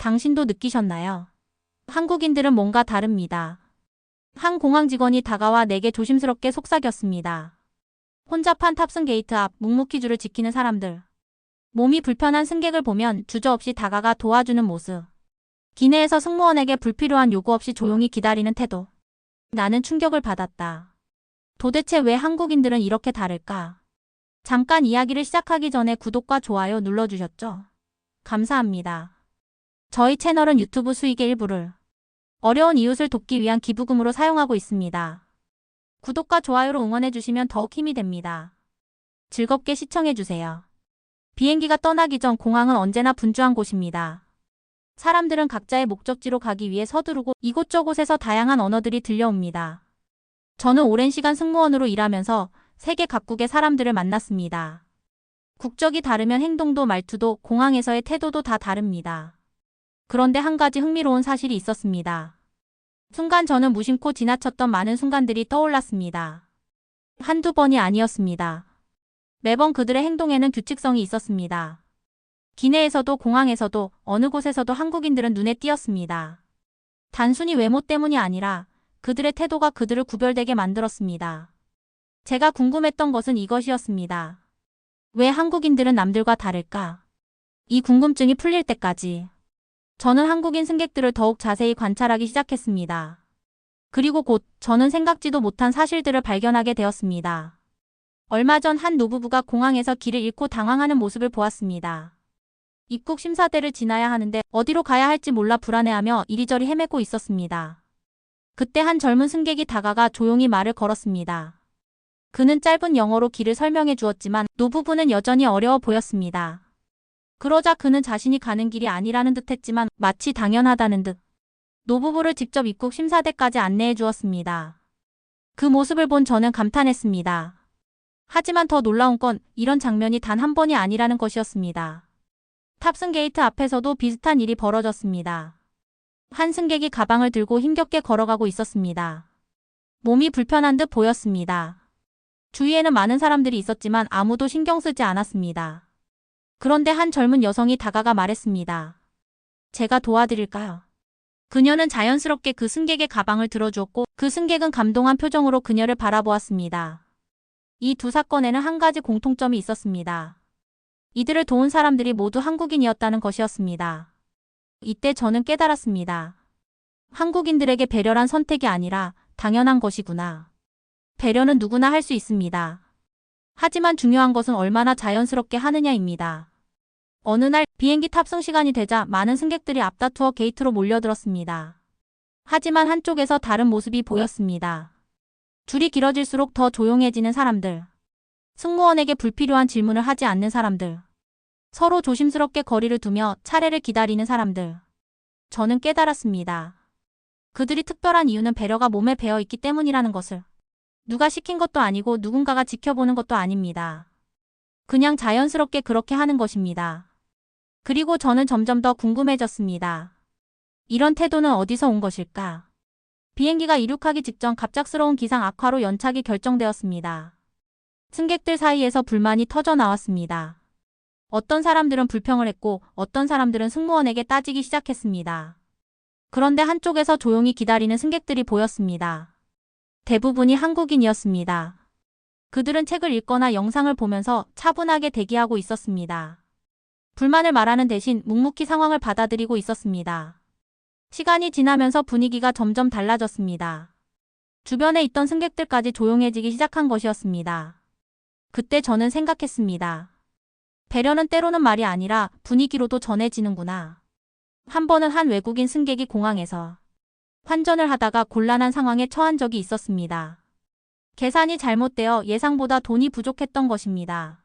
당신도 느끼셨나요? 한국인들은 뭔가 다릅니다. 한 공항 직원이 다가와 내게 조심스럽게 속삭였습니다. 혼잡한 탑승 게이트 앞 묵묵히 줄을 지키는 사람들. 몸이 불편한 승객을 보면 주저없이 다가가 도와주는 모습. 기내에서 승무원에게 불필요한 요구 없이 조용히 기다리는 태도. 나는 충격을 받았다. 도대체 왜 한국인들은 이렇게 다를까? 잠깐 이야기를 시작하기 전에 구독과 좋아요 눌러주셨죠? 감사합니다. 저희 채널은 유튜브 수익의 일부를 어려운 이웃을 돕기 위한 기부금으로 사용하고 있습니다. 구독과 좋아요로 응원해주시면 더욱 힘이 됩니다. 즐겁게 시청해주세요. 비행기가 떠나기 전 공항은 언제나 분주한 곳입니다. 사람들은 각자의 목적지로 가기 위해 서두르고 이곳저곳에서 다양한 언어들이 들려옵니다. 저는 오랜 시간 승무원으로 일하면서 세계 각국의 사람들을 만났습니다. 국적이 다르면 행동도 말투도 공항에서의 태도도 다 다릅니다. 그런데 한 가지 흥미로운 사실이 있었습니다. 순간 저는 무심코 지나쳤던 많은 순간들이 떠올랐습니다. 한두 번이 아니었습니다. 매번 그들의 행동에는 규칙성이 있었습니다. 기내에서도 공항에서도 어느 곳에서도 한국인들은 눈에 띄었습니다. 단순히 외모 때문이 아니라 그들의 태도가 그들을 구별되게 만들었습니다. 제가 궁금했던 것은 이것이었습니다. 왜 한국인들은 남들과 다를까? 이 궁금증이 풀릴 때까지 저는 한국인 승객들을 더욱 자세히 관찰하기 시작했습니다. 그리고 곧 저는 생각지도 못한 사실들을 발견하게 되었습니다. 얼마 전 한 노부부가 공항에서 길을 잃고 당황하는 모습을 보았습니다. 입국 심사대를 지나야 하는데 어디로 가야 할지 몰라 불안해하며 이리저리 헤매고 있었습니다. 그때 한 젊은 승객이 다가가 조용히 말을 걸었습니다. 그는 짧은 영어로 길을 설명해 주었지만 노부부는 여전히 어려워 보였습니다. 그러자 그는 자신이 가는 길이 아니라는 듯 했지만 마치 당연하다는 듯 노부부를 직접 입국 심사대까지 안내해 주었습니다. 그 모습을 본 저는 감탄했습니다. 하지만 더 놀라운 건 이런 장면이 단 한 번이 아니라는 것이었습니다. 탑승 게이트 앞에서도 비슷한 일이 벌어졌습니다. 한 승객이 가방을 들고 힘겹게 걸어가고 있었습니다. 몸이 불편한 듯 보였습니다. 주위에는 많은 사람들이 있었지만 아무도 신경 쓰지 않았습니다. 그런데 한 젊은 여성이 다가가 말했습니다. 제가 도와드릴까요? 그녀는 자연스럽게 그 승객의 가방을 들어주었고 그 승객은 감동한 표정으로 그녀를 바라보았습니다. 이 두 사건에는 한 가지 공통점이 있었습니다. 이들을 도운 사람들이 모두 한국인이었다는 것이었습니다. 이때 저는 깨달았습니다. 한국인들에게 배려란 선택이 아니라 당연한 것이구나. 배려는 누구나 할 수 있습니다. 하지만 중요한 것은 얼마나 자연스럽게 하느냐입니다. 어느 날 비행기 탑승 시간이 되자 많은 승객들이 앞다투어 게이트로 몰려들었습니다. 하지만 한쪽에서 다른 모습이 보였습니다. 줄이 길어질수록 더 조용해지는 사람들. 승무원에게 불필요한 질문을 하지 않는 사람들. 서로 조심스럽게 거리를 두며 차례를 기다리는 사람들. 저는 깨달았습니다. 그들이 특별한 이유는 배려가 몸에 배어 있기 때문이라는 것을. 누가 시킨 것도 아니고 누군가가 지켜보는 것도 아닙니다. 그냥 자연스럽게 그렇게 하는 것입니다. 그리고 저는 점점 더 궁금해졌습니다. 이런 태도는 어디서 온 것일까? 비행기가 이륙하기 직전 갑작스러운 기상 악화로 연착이 결정되었습니다. 승객들 사이에서 불만이 터져 나왔습니다. 어떤 사람들은 불평을 했고 어떤 사람들은 승무원에게 따지기 시작했습니다. 그런데 한쪽에서 조용히 기다리는 승객들이 보였습니다. 대부분이 한국인이었습니다. 그들은 책을 읽거나 영상을 보면서 차분하게 대기하고 있었습니다. 불만을 말하는 대신 묵묵히 상황을 받아들이고 있었습니다. 시간이 지나면서 분위기가 점점 달라졌습니다. 주변에 있던 승객들까지 조용해지기 시작한 것이었습니다. 그때 저는 생각했습니다. 배려는 때로는 말이 아니라 분위기로도 전해지는구나. 한 번은 한 외국인 승객이 공항에서 환전을 하다가 곤란한 상황에 처한 적이 있었습니다. 계산이 잘못되어 예상보다 돈이 부족했던 것입니다.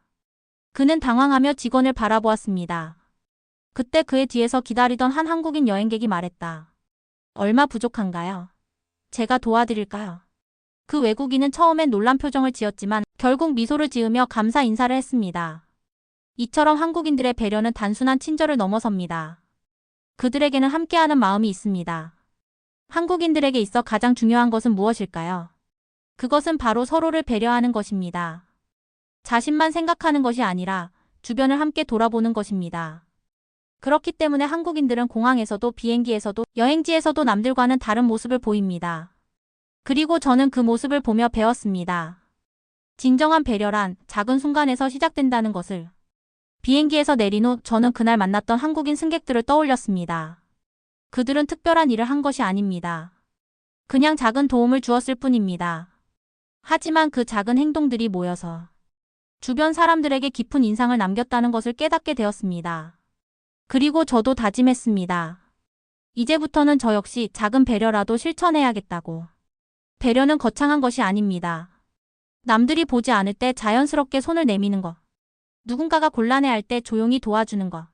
그는 당황하며 직원을 바라보았습니다. 그때 그의 뒤에서 기다리던 한 한국인 여행객이 말했다. 얼마 부족한가요? 제가 도와드릴까요? 그 외국인은 처음엔 놀란 표정을 지었지만 결국 미소를 지으며 감사 인사를 했습니다. 이처럼 한국인들의 배려는 단순한 친절을 넘어섭니다. 그들에게는 함께하는 마음이 있습니다. 한국인들에게 있어 가장 중요한 것은 무엇일까요? 그것은 바로 서로를 배려하는 것입니다. 자신만 생각하는 것이 아니라 주변을 함께 돌아보는 것입니다. 그렇기 때문에 한국인들은 공항에서도 비행기에서도 여행지에서도 남들과는 다른 모습을 보입니다. 그리고 저는 그 모습을 보며 배웠습니다. 진정한 배려란 작은 순간에서 시작된다는 것을. 비행기에서 내린 후 저는 그날 만났던 한국인 승객들을 떠올렸습니다. 그들은 특별한 일을 한 것이 아닙니다. 그냥 작은 도움을 주었을 뿐입니다. 하지만 그 작은 행동들이 모여서 주변 사람들에게 깊은 인상을 남겼다는 것을 깨닫게 되었습니다. 그리고 저도 다짐했습니다. 이제부터는 저 역시 작은 배려라도 실천해야겠다고. 배려는 거창한 것이 아닙니다. 남들이 보지 않을 때 자연스럽게 손을 내미는 것. 누군가가 곤란해할 때 조용히 도와주는 것.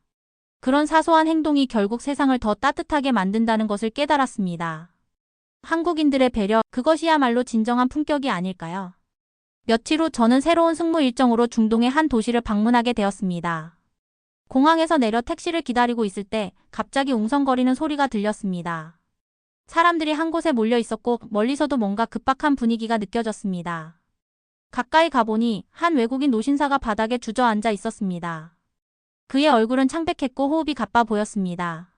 그런 사소한 행동이 결국 세상을 더 따뜻하게 만든다는 것을 깨달았습니다. 한국인들의 배려, 그것이야말로 진정한 품격이 아닐까요? 며칠 후 저는 새로운 승무 일정으로 중동의 한 도시를 방문하게 되었습니다. 공항에서 내려 택시를 기다리고 있을 때 갑자기 웅성거리는 소리가 들렸습니다. 사람들이 한 곳에 몰려 있었고 멀리서도 뭔가 급박한 분위기가 느껴졌습니다. 가까이 가보니 한 외국인 노신사가 바닥에 주저앉아 있었습니다. 그의 얼굴은 창백했고 호흡이 가빠 보였습니다.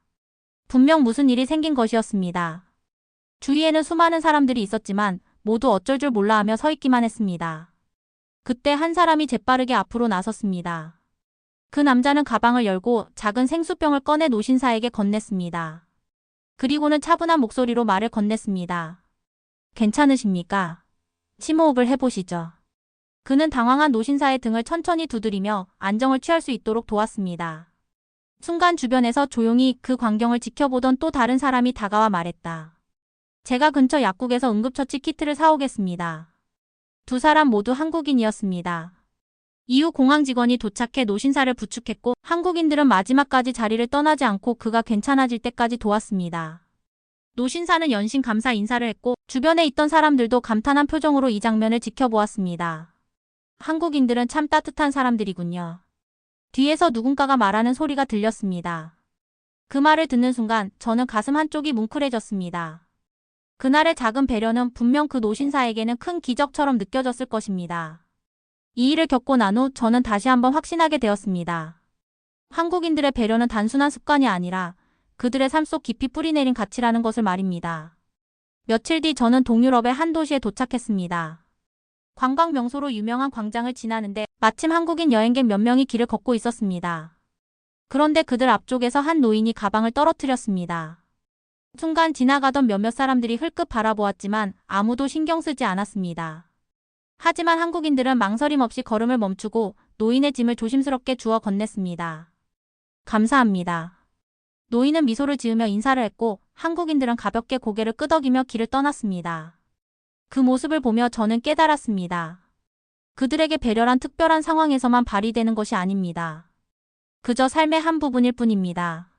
분명 무슨 일이 생긴 것이었습니다. 주위에는 수많은 사람들이 있었지만 모두 어쩔 줄 몰라 하며 서 있기만 했습니다. 그때 한 사람이 재빠르게 앞으로 나섰습니다. 그 남자는 가방을 열고 작은 생수병을 꺼내 노신사에게 건넸습니다. 그리고는 차분한 목소리로 말을 건넸습니다. 괜찮으십니까? 심호흡을 해보시죠. 그는 당황한 노신사의 등을 천천히 두드리며 안정을 취할 수 있도록 도왔습니다. 순간 주변에서 조용히 그 광경을 지켜보던 또 다른 사람이 다가와 말했다. 제가 근처 약국에서 응급처치 키트를 사오겠습니다. 두 사람 모두 한국인이었습니다. 이후 공항 직원이 도착해 노신사를 부축했고 한국인들은 마지막까지 자리를 떠나지 않고 그가 괜찮아질 때까지 도왔습니다. 노신사는 연신 감사 인사를 했고 주변에 있던 사람들도 감탄한 표정으로 이 장면을 지켜보았습니다. 한국인들은 참 따뜻한 사람들이군요. 뒤에서 누군가가 말하는 소리가 들렸습니다. 그 말을 듣는 순간 저는 가슴 한쪽이 뭉클해졌습니다. 그날의 작은 배려는 분명 그 노신사에게는 큰 기적처럼 느껴졌을 것입니다. 이 일을 겪고 난 후 저는 다시 한번 확신하게 되었습니다. 한국인들의 배려는 단순한 습관이 아니라 그들의 삶 속 깊이 뿌리내린 가치라는 것을 말입니다. 며칠 뒤 저는 동유럽의 한 도시에 도착했습니다. 관광 명소로 유명한 광장을 지나는데 마침 한국인 여행객 몇 명이 길을 걷고 있었습니다. 그런데 그들 앞쪽에서 한 노인이 가방을 떨어뜨렸습니다. 순간 지나가던 몇몇 사람들이 흘끗 바라보았지만 아무도 신경 쓰지 않았습니다. 하지만 한국인들은 망설임 없이 걸음을 멈추고 노인의 짐을 조심스럽게 주워 건넸습니다. 감사합니다. 노인은 미소를 지으며 인사를 했고 한국인들은 가볍게 고개를 끄덕이며 길을 떠났습니다. 그 모습을 보며 저는 깨달았습니다. 그들에게 배려란 특별한 상황에서만 발휘되는 것이 아닙니다. 그저 삶의 한 부분일 뿐입니다.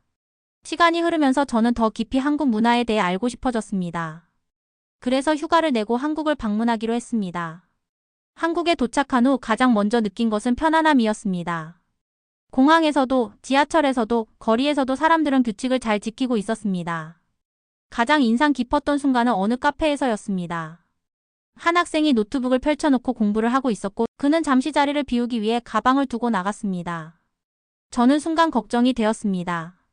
시간이 흐르면서 저는 더 깊이 한국 문화에 대해 알고 싶어졌습니다. 그래서 휴가를 내고 한국을 방문하기로 했습니다. 한국에 도착한 후 가장 먼저 느낀 것은 편안함이었습니다. 공항에서도 지하철에서도 거리에서도 사람들은 규칙을 잘 지키고 있었습니다. 가장 인상 깊었던 순간은 어느 카페에서였습니다. 한 학생이 노트북을 펼쳐놓고 공부를 하고 있었고 그는 잠시 자리를 비우기 위해 가방을 두고 나갔습니다. 저는 순간 걱정이 되었습니다.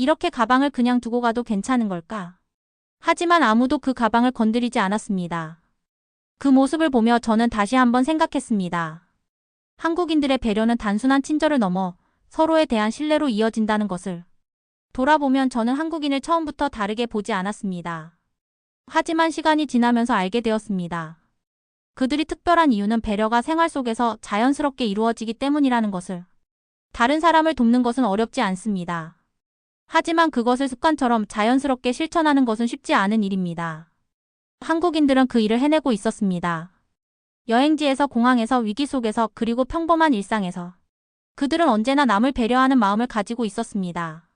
이렇게 가방을 그냥 두고 가도 괜찮은 걸까? 하지만 아무도 그 가방을 건드리지 않았습니다. 그 모습을 보며 저는 다시 한번 생각했습니다. 한국인들의 배려는 단순한 친절을 넘어 서로에 대한 신뢰로 이어진다는 것을 돌아보면 저는 한국인을 처음부터 다르게 보지 않았습니다. 하지만 시간이 지나면서 알게 되었습니다. 그들이 특별한 이유는 배려가 생활 속에서 자연스럽게 이루어지기 때문이라는 것을. 다른 사람을 돕는 것은 어렵지 않습니다. 하지만 그것을 습관처럼 자연스럽게 실천하는 것은 쉽지 않은 일입니다. 한국인들은 그 일을 해내고 있었습니다. 여행지에서 공항에서 위기 속에서 그리고 평범한 일상에서 그들은 언제나 남을 배려하는 마음을 가지고 있었습니다.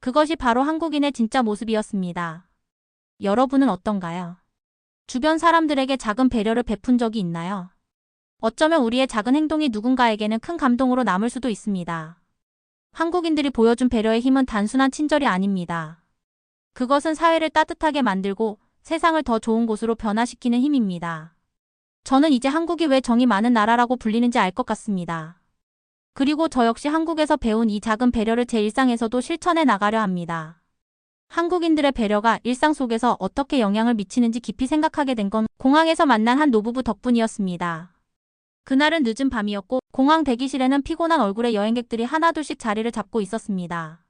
그것이 바로 한국인의 진짜 모습이었습니다. 여러분은 어떤가요? 주변 사람들에게 작은 배려를 베푼 적이 있나요? 어쩌면 우리의 작은 행동이 누군가에게는 큰 감동으로 남을 수도 있습니다. 한국인들이 보여준 배려의 힘은 단순한 친절이 아닙니다. 그것은 사회를 따뜻하게 만들고 세상을 더 좋은 곳으로 변화시키는 힘입니다. 저는 이제 한국이 왜 정이 많은 나라라고 불리는지 알 것 같습니다. 그리고 저 역시 한국에서 배운 이 작은 배려를 제 일상에서도 실천해 나가려 합니다. 한국인들의 배려가 일상 속에서 어떻게 영향을 미치는지 깊이 생각하게 된 건 공항에서 만난 한 노부부 덕분이었습니다. 그날은 늦은 밤이었고 공항 대기실에는 피곤한 얼굴의 여행객들이 하나둘씩 자리를 잡고 있었습니다.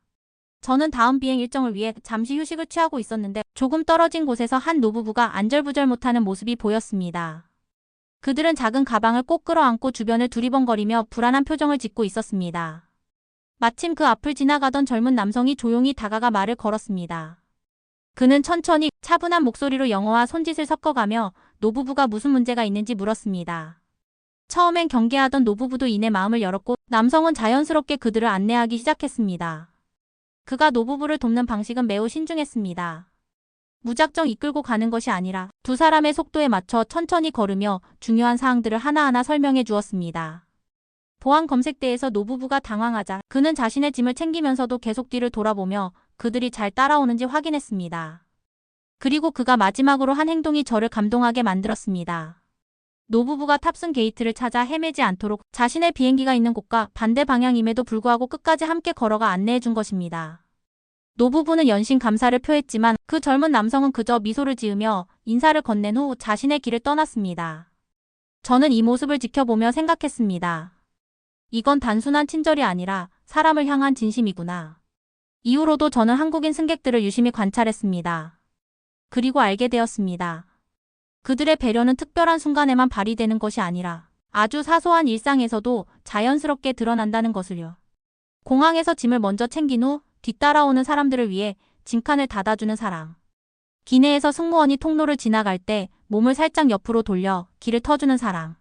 저는 다음 비행 일정을 위해 잠시 휴식을 취하고 있었는데 조금 떨어진 곳에서 한 노부부가 안절부절 못하는 모습이 보였습니다. 그들은 작은 가방을 꼭 끌어안고 주변을 두리번거리며 불안한 표정을 짓고 있었습니다. 마침 그 앞을 지나가던 젊은 남성이 조용히 다가가 말을 걸었습니다. 그는 천천히 차분한 목소리로 영어와 손짓을 섞어가며 노부부가 무슨 문제가 있는지 물었습니다. 처음엔 경계하던 노부부도 이내 마음을 열었고 남성은 자연스럽게 그들을 안내하기 시작했습니다. 그가 노부부를 돕는 방식은 매우 신중했습니다. 무작정 이끌고 가는 것이 아니라 두 사람의 속도에 맞춰 천천히 걸으며 중요한 사항들을 하나하나 설명해 주었습니다. 보안 검색대에서 노부부가 당황하자 그는 자신의 짐을 챙기면서도 계속 뒤를 돌아보며 그들이 잘 따라오는지 확인했습니다. 그리고 그가 마지막으로 한 행동이 저를 감동하게 만들었습니다. 노부부가 탑승 게이트를 찾아 헤매지 않도록 자신의 비행기가 있는 곳과 반대 방향임에도 불구하고 끝까지 함께 걸어가 안내해 준 것입니다. 노부부는 연신 감사를 표했지만 그 젊은 남성은 그저 미소를 지으며 인사를 건넨 후 자신의 길을 떠났습니다. 저는 이 모습을 지켜보며 생각했습니다. 이건 단순한 친절이 아니라 사람을 향한 진심이구나. 이후로도 저는 한국인 승객들을 유심히 관찰했습니다. 그리고 알게 되었습니다. 그들의 배려는 특별한 순간에만 발휘되는 것이 아니라 아주 사소한 일상에서도 자연스럽게 드러난다는 것을요. 공항에서 짐을 먼저 챙긴 후 뒤따라오는 사람들을 위해 짐칸을 닫아주는 사람. 기내에서 승무원이 통로를 지나갈 때 몸을 살짝 옆으로 돌려 길을 터주는 사람.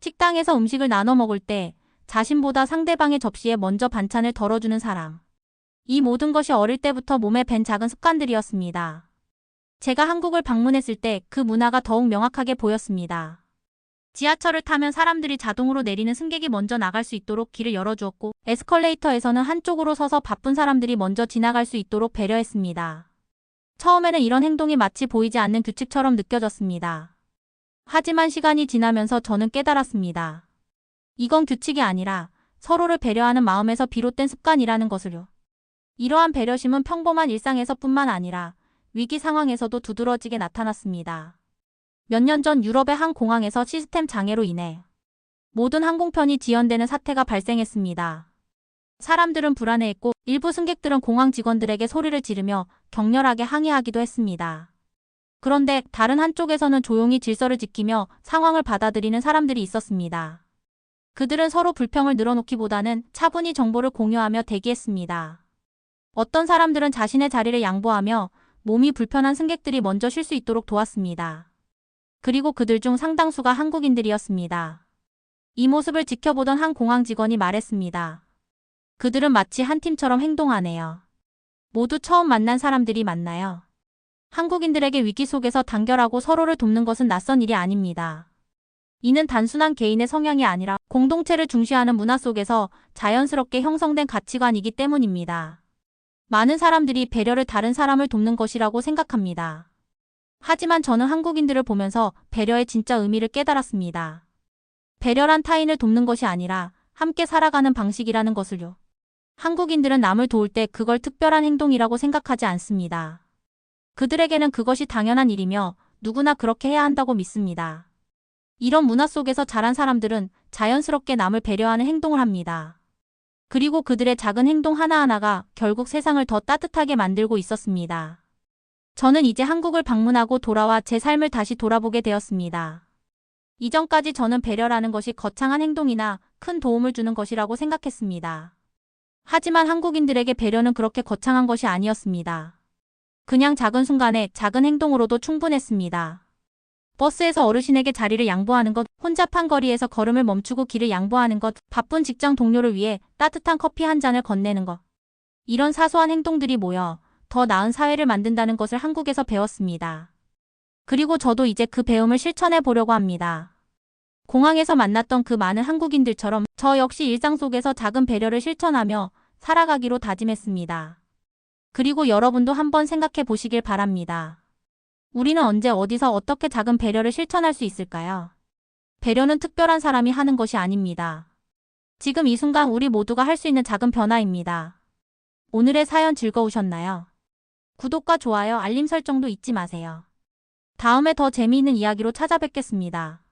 식당에서 음식을 나눠 먹을 때 자신보다 상대방의 접시에 먼저 반찬을 덜어주는 사람. 이 모든 것이 어릴 때부터 몸에 밴 작은 습관들이었습니다. 제가 한국을 방문했을 때 그 문화가 더욱 명확하게 보였습니다. 지하철을 타면 사람들이 자동으로 내리는 승객이 먼저 나갈 수 있도록 길을 열어주었고 에스컬레이터에서는 한쪽으로 서서 바쁜 사람들이 먼저 지나갈 수 있도록 배려했습니다. 처음에는 이런 행동이 마치 보이지 않는 규칙처럼 느껴졌습니다. 하지만 시간이 지나면서 저는 깨달았습니다. 이건 규칙이 아니라 서로를 배려하는 마음에서 비롯된 습관이라는 것을요. 이러한 배려심은 평범한 일상에서뿐만 아니라 위기 상황에서도 두드러지게 나타났습니다. 몇 년 전 유럽의 한 공항에서 시스템 장애로 인해 모든 항공편이 지연되는 사태가 발생했습니다. 사람들은 불안해했고 일부 승객들은 공항 직원들에게 소리를 지르며 격렬하게 항의하기도 했습니다. 그런데 다른 한쪽에서는 조용히 질서를 지키며 상황을 받아들이는 사람들이 있었습니다. 그들은 서로 불평을 늘어놓기보다는 차분히 정보를 공유하며 대기했습니다. 어떤 사람들은 자신의 자리를 양보하며 몸이 불편한 승객들이 먼저 쉴 수 있도록 도왔습니다. 그리고 그들 중 상당수가 한국인들이었습니다. 이 모습을 지켜보던 한 공항 직원이 말했습니다. 그들은 마치 한 팀처럼 행동하네요. 모두 처음 만난 사람들이 맞나요? 한국인들에게 위기 속에서 단결하고 서로를 돕는 것은 낯선 일이 아닙니다. 이는 단순한 개인의 성향이 아니라 공동체를 중시하는 문화 속에서 자연스럽게 형성된 가치관이기 때문입니다. 많은 사람들이 배려를 다른 사람을 돕는 것이라고 생각합니다. 하지만 저는 한국인들을 보면서 배려의 진짜 의미를 깨달았습니다. 배려란 타인을 돕는 것이 아니라 함께 살아가는 방식이라는 것을요. 한국인들은 남을 도울 때 그걸 특별한 행동이라고 생각하지 않습니다. 그들에게는 그것이 당연한 일이며 누구나 그렇게 해야 한다고 믿습니다. 이런 문화 속에서 자란 사람들은 자연스럽게 남을 배려하는 행동을 합니다. 그리고 그들의 작은 행동 하나하나가 결국 세상을 더 따뜻하게 만들고 있었습니다. 저는 이제 한국을 방문하고 돌아와 제 삶을 다시 돌아보게 되었습니다. 이전까지 저는 배려라는 것이 거창한 행동이나 큰 도움을 주는 것이라고 생각했습니다. 하지만 한국인들에게 배려는 그렇게 거창한 것이 아니었습니다. 그냥 작은 순간에 작은 행동으로도 충분했습니다. 버스에서 어르신에게 자리를 양보하는 것, 혼잡한 거리에서 걸음을 멈추고 길을 양보하는 것, 바쁜 직장 동료를 위해 따뜻한 커피 한 잔을 건네는 것. 이런 사소한 행동들이 모여 더 나은 사회를 만든다는 것을 한국에서 배웠습니다. 그리고 저도 이제 그 배움을 실천해 보려고 합니다. 공항에서 만났던 그 많은 한국인들처럼 저 역시 일상 속에서 작은 배려를 실천하며 살아가기로 다짐했습니다. 그리고 여러분도 한번 생각해 보시길 바랍니다. 우리는 언제 어디서 어떻게 작은 배려를 실천할 수 있을까요? 배려는 특별한 사람이 하는 것이 아닙니다. 지금 이 순간 우리 모두가 할 수 있는 작은 변화입니다. 오늘의 사연 즐거우셨나요? 구독과 좋아요, 알림 설정도 잊지 마세요. 다음에 더 재미있는 이야기로 찾아뵙겠습니다.